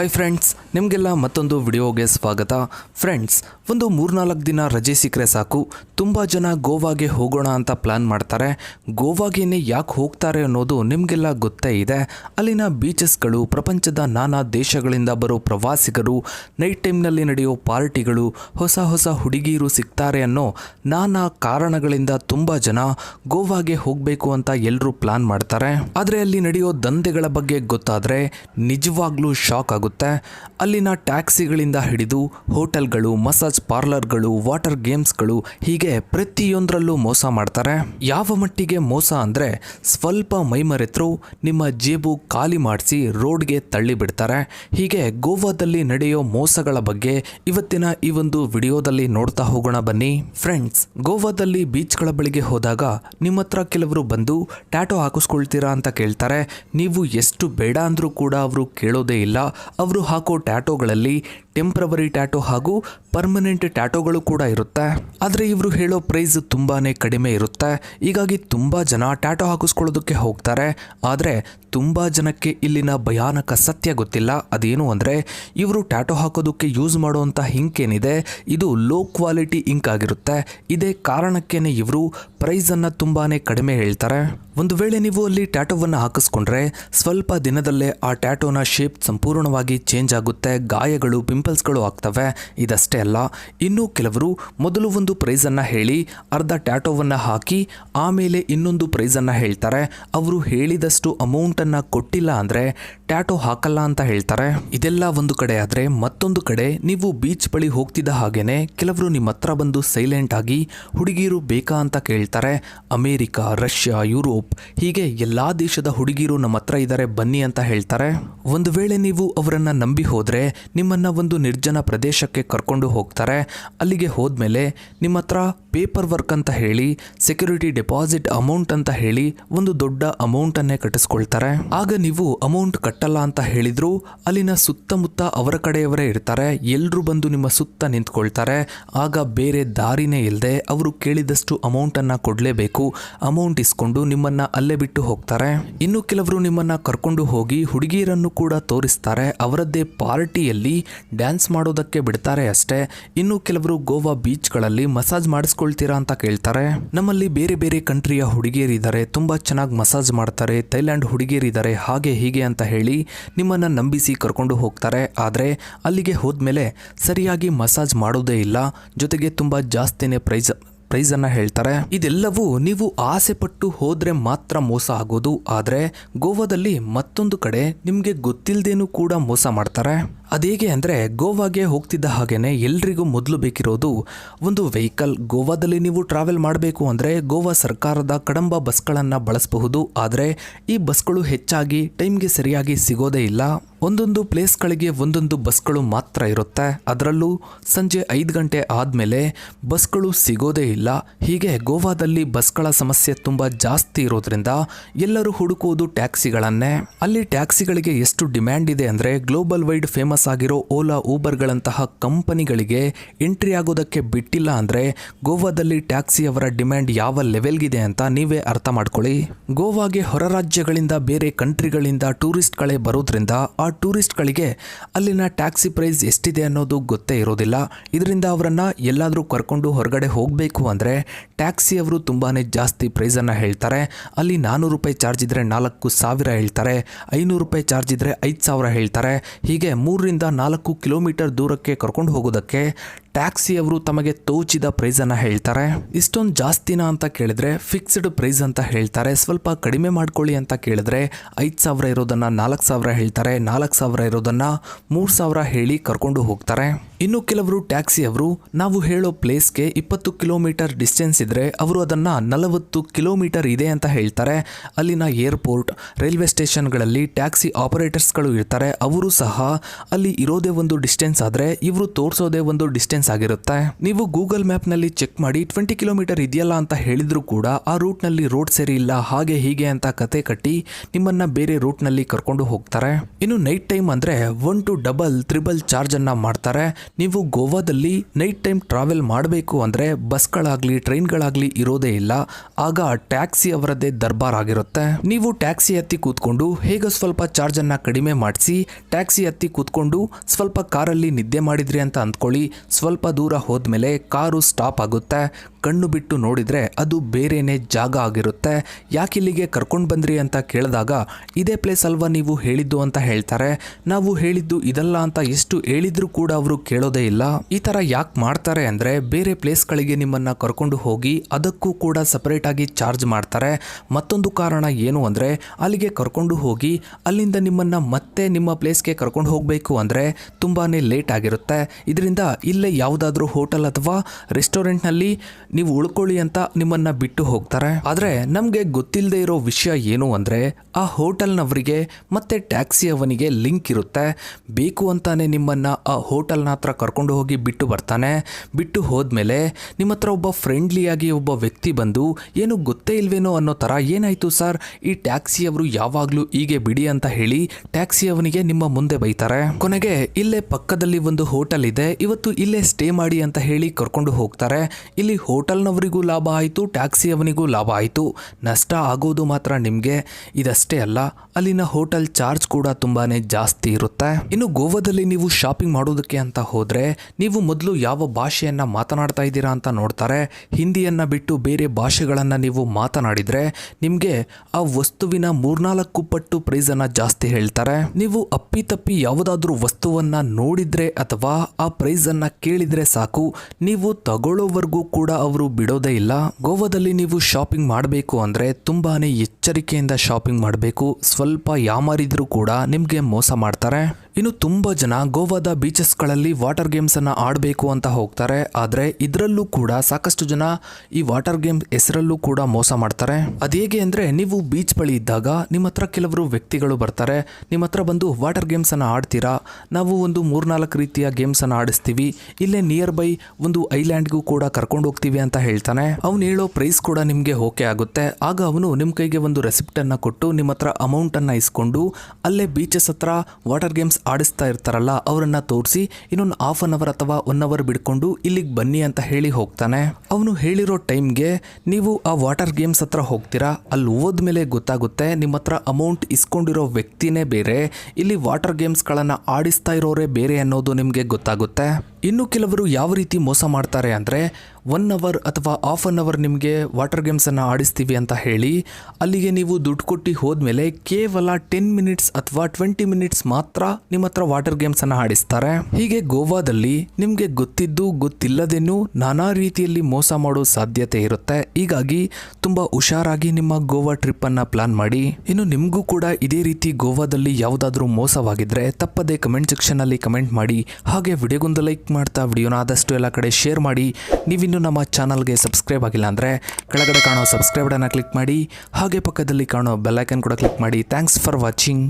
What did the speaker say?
Hi friends ನಿಮಗೆಲ್ಲ ಮತ್ತೊಂದು ವಿಡಿಯೋಗೆ ಸ್ವಾಗತ. ಫ್ರೆಂಡ್ಸ್ ಒಂದು ಮೂರ್ನಾಲ್ಕು ದಿನ ರಜೆ ಸಿಕ್ಕರೆ ಸಾಕು. ತುಂಬ ಜನ ಗೋವಾಗೆ ಹೋಗೋಣ ಅಂತ ಪ್ಲ್ಯಾನ್ ಮಾಡ್ತಾರೆ. ಗೋವಾಗೇನೆ ಯಾಕೆ ಹೋಗ್ತಾರೆ ಅನ್ನೋದು ನಿಮಗೆಲ್ಲ ಗೊತ್ತೇ ಇದೆ. ಅಲ್ಲಿನ ಬೀಚಸ್ಗಳು ಪ್ರಪಂಚದ ನಾನಾ ದೇಶಗಳಿಂದ ಬರೋ ಪ್ರವಾಸಿಗರು ನೈಟ್ ಟೈಮ್ನಲ್ಲಿ ನಡೆಯೋ ಪಾರ್ಟಿಗಳು ಹೊಸ ಹೊಸ ಹುಡುಗಿಯರು ಸಿಗ್ತಾರೆ ಅನ್ನೋ ನಾನಾ ಕಾರಣಗಳಿಂದ ತುಂಬ ಜನ ಗೋವಾಗೆ ಹೋಗಬೇಕು ಅಂತ ಎಲ್ಲರೂ ಪ್ಲ್ಯಾನ್ ಮಾಡ್ತಾರೆ. ಆದರೆ ಅಲ್ಲಿ ನಡೆಯೋ ದಂಧೆಗಳ ಬಗ್ಗೆ ಗೊತ್ತಾದರೆ ನಿಜವಾಗ್ಲೂ ಶಾಕ್ ಆಗುತ್ತೆ. ಅಲ್ಲಿನ ಟ್ಯಾಕ್ಸಿಗಳಿಂದ ಹಿಡಿದು ಹೋಟೆಲ್ಗಳು, ಮಸಾಜ್ ಪಾರ್ಲರ್ಗಳು, ವಾಟರ್ ಗೇಮ್ಸ್ಗಳು ಹೀಗೆ ಪ್ರತಿಯೊಂದರಲ್ಲೂ ಮೋಸ ಮಾಡ್ತಾರೆ. ಯಾವ ಮಟ್ಟಿಗೆ ಮೋಸ ಅಂದರೆ ಸ್ವಲ್ಪ ಮೈಮರೆತರು ನಿಮ್ಮ ಜೇಬು ಖಾಲಿ ಮಾಡಿಸಿ ರೋಡ್ಗೆ ತಳ್ಳಿ ಬಿಡ್ತಾರೆ ಹೀಗೆ ಗೋವಾದಲ್ಲಿ ನಡೆಯೋ ಮೋಸಗಳ ಬಗ್ಗೆ ಇವತ್ತಿನ ಈ ಒಂದು ವಿಡಿಯೋದಲ್ಲಿ ನೋಡ್ತಾ ಹೋಗೋಣ ಬನ್ನಿ. ಫ್ರೆಂಡ್ಸ್ ಗೋವಾದಲ್ಲಿ ಬೀಚ್ಗಳ ಬಳಿಗೆ ಹೋದಾಗ ನಿಮ್ಮ ಹತ್ರ ಕೆಲವರು ಬಂದು ಟ್ಯಾಟೋ ಹಾಕಿಸ್ಕೊಳ್ತೀರಾ ಅಂತ ಕೇಳ್ತಾರೆ. ನೀವು ಎಷ್ಟು ಬೇಡ ಅಂದರೂ ಕೂಡ ಅವರು ಕೇಳೋದೇ ಇಲ್ಲ. ಅವರು ಹಾಕೋ ಟ್ಯಾಟೋಗಳಲ್ಲಿ ಟೆಂಪ್ರವರಿ ಟ್ಯಾಟೋ ಹಾಗೂ ಪರ್ಮನೆಂಟ್ ಟ್ಯಾಟೋಗಳು ಕೂಡ ಇರುತ್ತೆ. ಆದರೆ ಇವರು ಹೇಳೋ ಪ್ರೈಸ್ ತುಂಬಾ ಕಡಿಮೆ ಇರುತ್ತೆ. ಹೀಗಾಗಿ ತುಂಬ ಜನ ಟ್ಯಾಟೋ ಹಾಕಿಸ್ಕೊಳ್ಳೋದಕ್ಕೆ ಹೋಗ್ತಾರೆ. ಆದರೆ ತುಂಬ ಜನಕ್ಕೆ ಇಲ್ಲಿನ ಭಯಾನಕ ಸತ್ಯ ಗೊತ್ತಿಲ್ಲ. ಅದೇನು ಅಂದರೆ ಇವರು ಟ್ಯಾಟೋ ಹಾಕೋದಕ್ಕೆ ಯೂಸ್ ಮಾಡುವಂಥ ಇಂಕ್ ಏನಿದೆ, ಇದು ಲೋ ಕ್ವಾಲಿಟಿ ಇಂಕ್ ಆಗಿರುತ್ತೆ. ಇದೇ ಕಾರಣಕ್ಕೇನೆ ಇವರು ಪ್ರೈಸನ್ನು ತುಂಬಾ ಕಡಿಮೆ ಹೇಳ್ತಾರೆ. ಒಂದು ವೇಳೆ ನೀವು ಅಲ್ಲಿ ಟ್ಯಾಟೋವನ್ನು ಹಾಕಿಸ್ಕೊಂಡ್ರೆ, ಸ್ವಲ್ಪ ದಿನದಲ್ಲೇ ಆ ಟ್ಯಾಟೋನ ಶೇಪ್ ಸಂಪೂರ್ಣವಾಗಿ ಚೇಂಜ್ ಆಗುತ್ತೆ. ಗಾಯಗಳು ಪಿಂಪಲ್ಸ್ಗಳು ಆಗ್ತವೆ. ಇದಷ್ಟೇ ಅಲ್ಲ, ಇನ್ನೂ ಕೆಲವರು ಮೊದಲು ಒಂದು ಪ್ರೈಸನ್ನು ಹೇಳಿ, ಅರ್ಧ ಟ್ಯಾಟೋವನ್ನು ಹಾಕಿ, ಆಮೇಲೆ ಇನ್ನೊಂದು ಪ್ರೈಸನ್ನು ಹೇಳ್ತಾರೆ. ಅವರು ಹೇಳಿದಷ್ಟು ಅಮೌಂಟನ್ನು ಕೊಟ್ಟಿಲ್ಲ ಅಂದರೆ ಟ್ಯಾಟೋ ಹಾಕಲ್ಲ ಅಂತ ಹೇಳ್ತಾರೆ. ಇದೆಲ್ಲ ಒಂದು ಕಡೆ ಆದರೆ ಮತ್ತೊಂದು ಕಡೆ ನೀವು ಬೀಚ್ ಬಳಿ ಹೋಗ್ತಿದ್ದ ಹಾಗೇನೆ ಕೆಲವರು ನಿಮ್ಮ ಹತ್ರ ಬಂದು ಸೈಲೆಂಟ್ ಆಗಿ ಹುಡುಗಿರು ಬೇಕಾ ಅಂತ ಕೇಳ್ತಾರೆ. ಅಮೇರಿಕಾ, ರಷ್ಯಾ, ಯುರೋಪ್, ಹೀಗೆ ಎಲ್ಲ ದೇಶದ ಹುಡುಗಿರು ನಮ್ಮ ಹತ್ರ ಇದ್ದಾರೆ ಬನ್ನಿ ಅಂತ ಹೇಳ್ತಾರೆ. ಒಂದು ವೇಳೆ ನೀವು ಅವರನ್ನ ನಂಬಿ ಹೋದ್ರೆ ನಿಮ್ಮನ್ನ ಒಂದು ನಿರ್ಜನ ಪ್ರದೇಶಕ್ಕೆ ಕರ್ಕೊಂಡು ಹೋಗ್ತಾರೆ. ಅಲ್ಲಿಗೆ ಹೋದ್ಮೇಲೆ ನಿಮ್ಮ ಹತ್ರ ಪೇಪರ್ ವರ್ಕ್ ಅಂತ ಹೇಳಿ ಸೆಕ್ಯೂರಿಟಿ ಡೆಪಾಸಿಟ್ ಅಮೌಂಟ್ ಅಂತ ಹೇಳಿ ಒಂದು ದೊಡ್ಡ ಅಮೌಂಟನ್ನೇ ಕಟ್ಟಿಸ್ಕೊಳ್ತಾರೆ. ಆಗ ನೀವು ಅಮೌಂಟ್ ಕಟ್ಟಲ್ಲ ಅಂತ ಹೇಳಿದ್ರು ಅಲ್ಲಿನ ಸುತ್ತಮುತ್ತ ಅವರ ಕಡೆಯವರೇ ಇರ್ತಾರೆ. ಎಲ್ಲರೂ ಬಂದು ನಿಮ್ಮ ಸುತ್ತ ನಿಂತ್ಕೊಳ್ತಾರೆ. ಆಗ ಬೇರೆ ದಾರಿನೇ ಇಲ್ಲದೆ ಅವರು ಕೇಳಿದಷ್ಟು ಅಮೌಂಟನ್ನು ಕೊಡ್ಲೇಬೇಕು. ಅಮೌಂಟ್ ಇಸ್ಕೊಂಡು ನಿಮ್ಮನ್ನ ಅಲ್ಲೇ ಬಿಟ್ಟು ಹೋಗ್ತಾರೆ. ಇನ್ನು ಕೆಲವರು ನಿಮ್ಮನ್ನ ಕರ್ಕೊಂಡು ಹೋಗಿ ಹುಡುಗಿಯರನ್ನು ಕೂಡ ತೋರಿಸ್ತಾರೆ. ಅವರದ್ದೇ ಪಾರ್ಟಿಯಲ್ಲಿ ಡ್ಯಾನ್ಸ್ ಮಾಡೋದಕ್ಕೆ ಬಿಡ್ತಾರೆ ಅಷ್ಟೇ. ಇನ್ನು ಕೆಲವರು ಗೋವಾ ಬೀಚ್ಗಳಲ್ಲಿ ಮಸಾಜ್ ಮಾಡಿಸ್ಕೊಳ್ತೀರಾ ಅಂತ ಕೇಳ್ತಾರೆ. ನಮ್ಮಲ್ಲಿ ಬೇರೆ ಬೇರೆ ಕಂಟ್ರಿಯ ಹುಡುಗಿಯರಿದ್ದಾರೆ. ತುಂಬಾ ಚೆನ್ನಾಗಿ ಮಸಾಜ್ ಮಾಡ್ತಾರೆ. ಥೈಲ್ಯಾಂಡ್ ಹುಡುಗಿಯರಿದ್ದಾರೆ. ಹಾಗೆ ಹೀಗೆ ಅಂತ ಹೇಳಿ ನಿಮ್ಮನ್ನ ನಂಬಿಸಿ ಕರ್ಕೊಂಡು ಹೋಗ್ತಾರೆ. ಆದರೆ ಅಲ್ಲಿಗೆ ಹೋದ್ಮೇಲೆ ಸರಿಯಾಗಿ ಮಸಾಜ್ ಮಾಡೋದೇ ಇಲ್ಲ. ಜೊತೆಗೆ ತುಂಬಾ ಜಾಸ್ತಿನೇ ಪ್ರೈಸ್, ಪ್ರೈಸನ್ನು ಹೇಳ್ತಾರೆ. ಇದೆಲ್ಲವೂ ನೀವು ಆಸೆ ಪಟ್ಟು ಹೋದ್ರೆ ಮಾತ್ರ ಮೋಸ ಆಗೋದು. ಆದರೆ ಗೋವಾದಲ್ಲಿ ಮತ್ತೊಂದು ಕಡೆ ನಿಮಗೆ ಗೊತ್ತಿಲ್ಲದೇನೂ ಕೂಡ ಮೋಸ ಮಾಡ್ತಾರೆ. ಅದೇಗೆ ಅಂದರೆ ಗೋವಾಗೆ ಹೋಗ್ತಿದ್ದ ಹಾಗೇನೆ ಎಲ್ರಿಗೂ ಮೊದಲು ಬೇಕಿರೋದು ಒಂದು ವೆಹಿಕಲ್. ಗೋವಾದಲ್ಲಿ ನೀವು ಟ್ರಾವೆಲ್ ಮಾಡಬೇಕು ಅಂದರೆ ಗೋವಾ ಸರ್ಕಾರದ ಕಡಂಬ ಬಸ್ಗಳನ್ನು ಬಳಸಬಹುದು. ಆದರೆ ಈ ಬಸ್ಗಳು ಹೆಚ್ಚಾಗಿ ಟೈಮ್ಗೆ ಸರಿಯಾಗಿ ಸಿಗೋದೇ ಇಲ್ಲ. ಒಂದೊಂದು ಪ್ಲೇಸ್ಗಳಿಗೆ ಒಂದೊಂದು ಬಸ್ಗಳು ಮಾತ್ರ ಇರುತ್ತೆ. ಅದರಲ್ಲೂ ಸಂಜೆ ಐದು ಗಂಟೆ ಆದಮೇಲೆ ಬಸ್ಗಳು ಸಿಗೋದೇ ಇಲ್ಲ. ಹೀಗೆ ಗೋವಾದಲ್ಲಿ ಬಸ್ಗಳ ಸಮಸ್ಯೆ ತುಂಬ ಜಾಸ್ತಿ ಇರೋದ್ರಿಂದ ಎಲ್ಲರೂ ಹುಡುಕುವುದು ಟ್ಯಾಕ್ಸಿಗಳನ್ನೇ. ಅಲ್ಲಿ ಟ್ಯಾಕ್ಸಿಗಳಿಗೆ ಎಷ್ಟು ಡಿಮ್ಯಾಂಡ್ ಇದೆ ಅಂದರೆ ಗ್ಲೋಬಲ್ ವೈಡ್ ಫೇಮಸ್ ಆಗಿರೋ ಓಲಾ, ಊಬರ್ಗಳಂತಹ ಕಂಪನಿಗಳಿಗೆ ಎಂಟ್ರಿ ಆಗೋದಕ್ಕೆ ಬಿಟ್ಟಿಲ್ಲ ಅಂದರೆ ಗೋವಾದಲ್ಲಿ ಟ್ಯಾಕ್ಸಿಯವರ ಡಿಮ್ಯಾಂಡ್ ಯಾವ ಲೆವೆಲ್ಗಿದೆ ಅಂತ ನೀವೇ ಅರ್ಥ ಮಾಡ್ಕೊಳ್ಳಿ. ಗೋವಾಗೆ ಹೊರ ರಾಜ್ಯಗಳಿಂದ ಬೇರೆ ಕಂಟ್ರಿಗಳಿಂದ ಟೂರಿಸ್ಟ್ಗಳೇ ಬರೋದ್ರಿಂದ ಆ ಟೂರಿಸ್ಟ್ಗಳಿಗೆ ಅಲ್ಲಿನ ಟ್ಯಾಕ್ಸಿ ಪ್ರೈಸ್ ಎಷ್ಟಿದೆ ಅನ್ನೋದು ಗೊತ್ತೇ ಇರೋದಿಲ್ಲ. ಇದರಿಂದ ಅವರನ್ನು ಎಲ್ಲಾದರೂ ಕರ್ಕೊಂಡು ಹೊರಗಡೆ ಹೋಗಬೇಕು ಅಂದರೆ ಟ್ಯಾಕ್ಸಿ ಅವರು ತುಂಬಾ ಜಾಸ್ತಿ ಪ್ರೈಸನ್ನು ಹೇಳ್ತಾರೆ. ಅಲ್ಲಿ ನಾನ್ನೂರು ರೂಪಾಯಿ ಚಾರ್ಜ್ ಇದ್ದರೆ ನಾಲ್ಕು ಸಾವಿರ ಹೇಳ್ತಾರೆ. ಐನೂರು ರೂಪಾಯಿ ಚಾರ್ಜ್ ಇದ್ದರೆ ಐದು ಸಾವಿರ ಹೇಳ್ತಾರೆ. ಹೀಗೆ ಮೂರರಿಂದ ನಾಲ್ಕು ಕಿಲೋಮೀಟರ್ ದೂರಕ್ಕೆ ಕರ್ಕೊಂಡು ಹೋಗೋದಕ್ಕೆ ಟ್ಯಾಕ್ಸಿ ಅವರು ತಮಗೆ ತೋಚಿದ ಪ್ರೈಸನ್ನು ಹೇಳ್ತಾರೆ. ಇಷ್ಟೊಂದು ಜಾಸ್ತಿನಾ ಅಂತ ಕೇಳಿದ್ರೆ ಫಿಕ್ಸ್ಡ್ ಪ್ರೈಸ್ ಅಂತ ಹೇಳ್ತಾರೆ. ಸ್ವಲ್ಪ ಕಡಿಮೆ ಮಾಡ್ಕೊಳ್ಳಿ ಅಂತ ಕೇಳಿದ್ರೆ, ಐದು ಸಾವಿರ ಇರೋದನ್ನ ನಾಲ್ಕು ಸಾವಿರ ಹೇಳ್ತಾರೆ. ನಾಲ್ಕು ಸಾವಿರ ಇರೋದನ್ನ ಮೂರು ಸಾವಿರ ಹೇಳಿ ಕರ್ಕೊಂಡು ಹೋಗ್ತಾರೆ. ಇನ್ನು ಕೆಲವರು ಟ್ಯಾಕ್ಸಿ ಅವರು, ನಾವು ಹೇಳೋ ಪ್ಲೇಸ್ಗೆ ಇಪ್ಪತ್ತು ಕಿಲೋಮೀಟರ್ ಡಿಸ್ಟೆನ್ಸ್ ಇದ್ರೆ, ಅವರು ಅದನ್ನ ನಲವತ್ತು ಕಿಲೋಮೀಟರ್ ಇದೆ ಅಂತ ಹೇಳ್ತಾರೆ. ಅಲ್ಲಿನ ಏರ್ಪೋರ್ಟ್ ರೈಲ್ವೆ ಸ್ಟೇಷನ್ಗಳಲ್ಲಿ ಟ್ಯಾಕ್ಸಿ ಆಪರೇಟರ್ಸ್ಗಳು ಇರ್ತಾರೆ. ಅವರು ಸಹ ಅಲ್ಲಿ ಇರೋದೇ ಒಂದು ಡಿಸ್ಟೆನ್ಸ್ ಆದರೆ, ಇವರು ತೋರಿಸೋದೇ ಒಂದು ಡಿಸ್ಟೆನ್ಸ್ ಡಿಸ್ಟೆನ್ಸ್ ಆಗಿರುತ್ತೆ. ನೀವು ಗೂಗಲ್ ಮ್ಯಾಪ್ನಲ್ಲಿ ಚೆಕ್ ಮಾಡಿ ಟ್ವೆಂಟಿ ಕಿಲೋಮೀಟರ್ ಇದೆಯಲ್ಲ ಅಂತ ಹೇಳಿದ್ರು ಕೂಡ ಆ ರೂಟ್ನಲ್ಲಿ ರೋಡ್ ಸರಿ ಇಲ್ಲ, ಹಾಗೆ ಹೀಗೆ ಅಂತ ಕತೆ ಕಟ್ಟಿ ನಿಮ್ಮನ್ನ ಬೇರೆ ರೂಟ್ನಲ್ಲಿ ಕರ್ಕೊಂಡು ಹೋಗ್ತಾರೆ. ಇನ್ನು ನೈಟ್ ಟೈಮ್ ಅಂದ್ರೆ one two double triple charge ಅನ್ನ ಮಾಡ್ತಾರೆ. ನೀವು ಗೋವಾದಲ್ಲಿ ನೈಟ್ ಟೈಮ್ ಟ್ರಾವೆಲ್ ಮಾಡಬೇಕು ಅಂದ್ರೆ ಬಸ್ಗಳಾಗ್ಲಿ ಟ್ರೈನ್ಗಳಾಗ್ಲಿ ಇರೋದೇ ಇಲ್ಲ. ಆಗ ಟ್ಯಾಕ್ಸಿ ಅವರದ್ದೇ ದರ್ಬಾರ್ ಆಗಿರುತ್ತೆ. ನೀವು ಟ್ಯಾಕ್ಸಿ ಹತ್ತಿ ಕೂತ್ಕೊಂಡು ಹೇಗೆ ಸ್ವಲ್ಪ ಚಾರ್ಜ್ ಅನ್ನ ಕಡಿಮೆ ಮಾಡಿಸಿ ಟ್ಯಾಕ್ಸಿ ಹತ್ತಿ ಕೂತ್ಕೊಂಡು ಸ್ವಲ್ಪ ಕಾರಲ್ಲಿ ನಿದ್ದೆ ಮಾಡಿದ್ರಿ ಅಂತ ಅಂದ್ಕೊಳ್ಳಿ, ಸ್ವಲ್ಪ ದೂರ ಹೋದ್ಮೇಲೆ ಕಾರು ಸ್ಟಾಪ್ ಆಗುತ್ತೆ. ಕಣ್ಣು ಬಿಟ್ಟು ನೋಡಿದರೆ ಅದು ಬೇರೆನೇ ಜಾಗ ಆಗಿರುತ್ತೆ. ಯಾಕೆ ಇಲ್ಲಿಗೆ ಕರ್ಕೊಂಡು ಬಂದ್ರಿ ಅಂತ ಕೇಳಿದಾಗ, ಇದೇ ಪ್ಲೇಸ್ ಅಲ್ವಾ ನೀವು ಹೇಳಿದ್ದು ಅಂತ ಹೇಳ್ತಾರೆ. ನಾವು ಹೇಳಿದ್ದು ಇದಲ್ಲ ಅಂತ ಎಷ್ಟು ಹೇಳಿದ್ರೂ ಕೂಡ ಅವರು ಕೇಳೋದೇ ಇಲ್ಲ. ಈ ತರ ಯಾಕೆ ಮಾಡ್ತಾರೆ ಅಂದ್ರೆ, ಬೇರೆ ಪ್ಲೇಸ್ಗಳಿಗೆ ನಿಮ್ಮನ್ನ ಕರ್ಕೊಂಡು ಹೋಗಿ ಅದಕ್ಕೂ ಕೂಡ ಸಪರೇಟ್ ಆಗಿ ಚಾರ್ಜ್ ಮಾಡ್ತಾರೆ. ಮತ್ತೊಂದು ಕಾರಣ ಏನು ಅಂದ್ರೆ, ಅಲ್ಲಿಗೆ ಕರ್ಕೊಂಡು ಹೋಗಿ ಅಲ್ಲಿಂದ ನಿಮ್ಮನ್ನ ಮತ್ತೆ ನಿಮ್ಮ ಪ್ಲೇಸ್ಗೆ ಕರ್ಕೊಂಡು ಹೋಗಬೇಕು ಅಂದ್ರೆ ತುಂಬಾ ಲೇಟ್ ಆಗಿರುತ್ತೆ. ಇದರಿಂದ ಇಲ್ಲೇ ಯಾವುದಾದ್ರೂ ಹೋಟೆಲ್ ಅಥವಾ ರೆಸ್ಟೋರೆಂಟ್ನಲ್ಲಿ ನೀವು ಉಳ್ಕೊಳ್ಳಿ ಅಂತ ನಿಮ್ಮನ್ನ ಬಿಟ್ಟು ಹೋಗ್ತಾರೆ. ಆದ್ರೆ ನಮಗೆ ಗೊತ್ತಿಲ್ಲದೆ ಇರೋ ವಿಷಯ ಏನು ಅಂದ್ರೆ, ಆ ಹೋಟೆಲ್ನವರಿಗೆ ಮತ್ತೆ ಟ್ಯಾಕ್ಸಿ ಅವನಿಗೆ ಲಿಂಕ್ ಇರುತ್ತೆ. ಬೇಕು ಅಂತಾನೆ ನಿಮ್ಮನ್ನ ಆ ಹೋಟೆಲ್ನ ಹತ್ರ ಕರ್ಕೊಂಡು ಹೋಗಿ ಬಿಟ್ಟು ಬರ್ತಾನೆ. ಬಿಟ್ಟು ಹೋದ್ಮೇಲೆ ನಿಮ್ಮ ಹತ್ರ ಒಬ್ಬ ಫ್ರೆಂಡ್ಲಿಯಾಗಿ ಒಬ್ಬ ವ್ಯಕ್ತಿ ಬಂದು, ಏನು ಗೊತ್ತೇ ಇಲ್ವೇನೋ ಅನ್ನೋ ಥರ ಏನಾಯ್ತು ಸರ್? ಈ ಟ್ಯಾಕ್ಸಿ ಅವರು ಯಾವಾಗಲೂ ಹೀಗೆ ಬಿಡಿ ಅಂತ ಹೇಳಿ ಟ್ಯಾಕ್ಸಿ ಅವನಿಗೆ ನಿಮ್ಮ ಮುಂದೆ ಬೈತಾರೆ. ಕೊನೆಗೆ ಇಲ್ಲೇ ಪಕ್ಕದಲ್ಲಿ ಒಂದು ಹೋಟೆಲ್ ಇದೆ, ಇವತ್ತು ಇಲ್ಲೇ ಸ್ಟೇ ಮಾಡಿ ಅಂತ ಹೇಳಿ ಕರ್ಕೊಂಡು ಹೋಗ್ತಾರೆ. ಇಲ್ಲಿ ಹೋಟೆಲ್ನವರಿಗೂ ಲಾಭ ಆಯಿತು ಟ್ಯಾಕ್ಸಿ ಅವನಿಗೂ ಲಾಭ ಆಯಿತು. ನಷ್ಟ ಆಗೋದು ಮಾತ್ರ ನಿಮಗೆ. ಇದಷ್ಟೇ ಅಲ್ಲ, ಅಲ್ಲಿನ ಹೋಟೆಲ್ ಚಾರ್ಜ್ ಕೂಡ ತುಂಬಾ ಜಾಸ್ತಿ ಇರುತ್ತೆ. ಇನ್ನು ಗೋವಾದಲ್ಲಿ ನೀವು ಶಾಪಿಂಗ್ ಮಾಡೋದಕ್ಕೆ ಅಂತ ಹೋದರೆ, ನೀವು ಮೊದಲು ಯಾವ ಭಾಷೆಯನ್ನು ಮಾತನಾಡ್ತಾ ಇದ್ದೀರಾ ಅಂತ ನೋಡ್ತಾರೆ. ಹಿಂದಿಯನ್ನು ಬಿಟ್ಟು ಬೇರೆ ಭಾಷೆಗಳನ್ನು ನೀವು ಮಾತನಾಡಿದರೆ, ನಿಮಗೆ ಆ ವಸ್ತುವಿನ ಮೂರ್ನಾಲ್ಕು ಪಟ್ಟು ಪ್ರೈಸನ್ನು ಜಾಸ್ತಿ ಹೇಳ್ತಾರೆ. ನೀವು ಅಪ್ಪಿತಪ್ಪಿ ಯಾವುದಾದ್ರೂ ವಸ್ತುವನ್ನು ನೋಡಿದರೆ ಅಥವಾ ಆ ಪ್ರೈಸನ್ನು ಕೇಳಿದ್ರೆ ಸಾಕು, ನೀವು ತಗೊಳ್ಳೋವರೆಗೂ ಕೂಡ ಅವರು ಬಿಡೋದೇ ಇಲ್ಲ. ಗೋವಾದಲ್ಲಿ ನೀವು ಶಾಪಿಂಗ್ ಮಾಡಬೇಕು ಅಂದರೆ ತುಂಬಾ ಎಚ್ಚರಿಕೆಯಿಂದ ಶಾಪಿಂಗ್ ಮಾಡಬೇಕು. ಸ್ವಲ್ಪ ಯಾಮಾರಿದ್ರೂ ಕೂಡ ನಿಮಗೆ ಮೋಸ ಮಾಡ್ತಾರೆ. ಇನ್ನು ತುಂಬ ಜನ ಗೋವಾದ ಬೀಚಸ್ಗಳಲ್ಲಿ ವಾಟರ್ ಗೇಮ್ಸನ್ನು ಆಡಬೇಕು ಅಂತ ಹೋಗ್ತಾರೆ. ಆದರೆ ಇದರಲ್ಲೂ ಕೂಡ ಸಾಕಷ್ಟು ಜನ ಈ ವಾಟರ್ ಗೇಮ್ ಹೆಸರಲ್ಲೂ ಕೂಡ ಮೋಸ ಮಾಡ್ತಾರೆ. ಅದೇಗೆ ಅಂದರೆ ನೀವು ಬೀಚ್ ಬಳಿ ಇದ್ದಾಗ ನಿಮ್ಮ ಹತ್ರ ಕೆಲವರು ವ್ಯಕ್ತಿಗಳು ಬರ್ತಾರೆ. ನಿಮ್ಮ ಹತ್ರ ಬಂದು ವಾಟರ್ ಗೇಮ್ಸನ್ನು ಆಡ್ತೀರಾ? ನಾವು ಒಂದು ಮೂರ್ನಾಲ್ಕು ರೀತಿಯ ಗೇಮ್ಸನ್ನು ಆಡಿಸ್ತೀವಿ. ಇಲ್ಲೇ ನಿಯರ್ ಬೈ ಒಂದು ಐಲ್ಯಾಂಡ್ಗೂ ಕೂಡ ಕರ್ಕೊಂಡು ಹೋಗ್ತೀವಿ ಅಂತ ಹೇಳ್ತಾನೆ. ಅವನು ಹೇಳೋ ಪ್ರೈಸ್ ಕೂಡ ನಿಮಗೆ ಓಕೆ ಆಗುತ್ತೆ. ಆಗ ಅವನು ನಿಮ್ಮ ಕೈಗೆ ಒಂದು ರೆಸಿಪ್ಟನ್ನು ಕೊಟ್ಟು ನಿಮ್ಮ ಹತ್ರ ಅಮೌಂಟನ್ನು ಇಸ್ಕೊಂಡು ಅಲ್ಲೇ ಬೀಚಸ್ ಹತ್ರ ವಾಟರ್ ಗೇಮ್ಸ್ ಆಡಿಸ್ತಾ ಇರ್ತಾರಲ್ಲ, ಅವರನ್ನ ತೋರಿಸಿ, ಇನ್ನೊಂದು ಹಾಫ್ ಅನ್ ಅವರ್ ಅಥವಾ ಒನ್ ಅವರ್ ಬಿಡ್ಕೊಂಡು ಇಲ್ಲಿಗೆ ಬನ್ನಿ ಅಂತ ಹೇಳಿ ಹೋಗ್ತಾನೆ. ಅವನು ಹೇಳಿರೋ ಟೈಮ್ಗೆ ನೀವು ಆ ವಾಟರ್ ಗೇಮ್ಸ್ ಹತ್ರ ಹೋಗ್ತೀರಾ? ಅಲ್ಲಿ ಹೋದ್ಮೇಲೆ ಗೊತ್ತಾಗುತ್ತೆ ನಿಮ್ಮ ಹತ್ರ ಅಮೌಂಟ್ ಇಸ್ಕೊಂಡಿರೋ ವ್ಯಕ್ತಿನೇ ಬೇರೆ. ಇಲ್ಲಿ ವಾಟರ್ ಗೇಮ್ಸ್ಗಳನ್ನು ಆಡಿಸ್ತಾ ಇರೋರೇ ಬೇರೆ ಅನ್ನೋದು ನಿಮಗೆ ಗೊತ್ತಾಗುತ್ತೆ. ಇನ್ನು ಕೆಲವರು ಯಾವ ರೀತಿ ಮೋಸ ಮಾಡ್ತಾರೆ ಅಂದರೆ ಒನ್ ಅವರ್ ಅಥವಾ ಹಾಫ್ ಅನ್ ಅವರ್ ನಿಮಗೆ ವಾಟರ್ ಗೇಮ್ಸನ್ನು ಆಡಿಸ್ತೀವಿ ಅಂತ ಹೇಳಿ ಅಲ್ಲಿಗೆ ನೀವು ದುಡ್ಡು ಕೊಟ್ಟು ಹೋದ್ಮೇಲೆ ಕೇವಲ ಟೆನ್ ಮಿನಿಟ್ಸ್ ಅಥವಾ ಟ್ವೆಂಟಿ ಮಿನಿಟ್ಸ್ ಮಾತ್ರ ನಿಮ್ಮ ಹತ್ರ ವಾಟರ್ ಗೇಮ್ಸನ್ನು ಆಡಿಸ್ತಾರೆ. ಹೀಗೆ ಗೋವಾದಲ್ಲಿ ನಿಮಗೆ ಗೊತ್ತಿದ್ದು ಗೊತ್ತಿಲ್ಲದೇನೂ ನಾನಾ ರೀತಿಯಲ್ಲಿ ಮೋಸ ಮಾಡೋ ಸಾಧ್ಯತೆ ಇರುತ್ತೆ. ಹೀಗಾಗಿ ತುಂಬ ಹುಷಾರಾಗಿ ನಿಮ್ಮ ಗೋವಾ ಟ್ರಿಪ್ಪನ್ನು ಪ್ಲಾನ್ ಮಾಡಿ. ಇನ್ನು ನಿಮಗೂ ಕೂಡ ಇದೇ ರೀತಿ ಗೋವಾದಲ್ಲಿ ಯಾವುದಾದ್ರೂ ಮೋಸವಾಗಿದ್ದರೆ ತಪ್ಪದೆ ಕಮೆಂಟ್ ಸೆಕ್ಷನಲ್ಲಿ ಕಮೆಂಟ್ ಮಾಡಿ. ಹಾಗೆ ವಿಡಿಯೋಗೊಂದು ಲೈಕ್ ಮಾಡ್ತಾ ವಿಡಿಯೋನ ಆದಷ್ಟು ಎಲ್ಲ ಕಡೆ ಶೇರ್ ಮಾಡಿ. ನೀವಿನ್ನೂ ನಮ್ಮ ಚಾನಲ್ಗೆ ಸಬ್ಸ್ಕ್ರೈಬ್ ಆಗಿಲ್ಲ ಅಂದರೆ ಕೆಳಗಡೆ ಕಾಣೋ ಸಬ್ಸ್ಕ್ರೈಬ್ ಬಟನ್ನ ಕ್ಲಿಕ್ ಮಾಡಿ. ಹಾಗೆ ಪಕ್ಕದಲ್ಲಿ ಕಾಣೋ ಬೆಲ್ಲೈಕನ್ ಕೂಡ ಕ್ಲಿಕ್ ಮಾಡಿ. Thanks for watching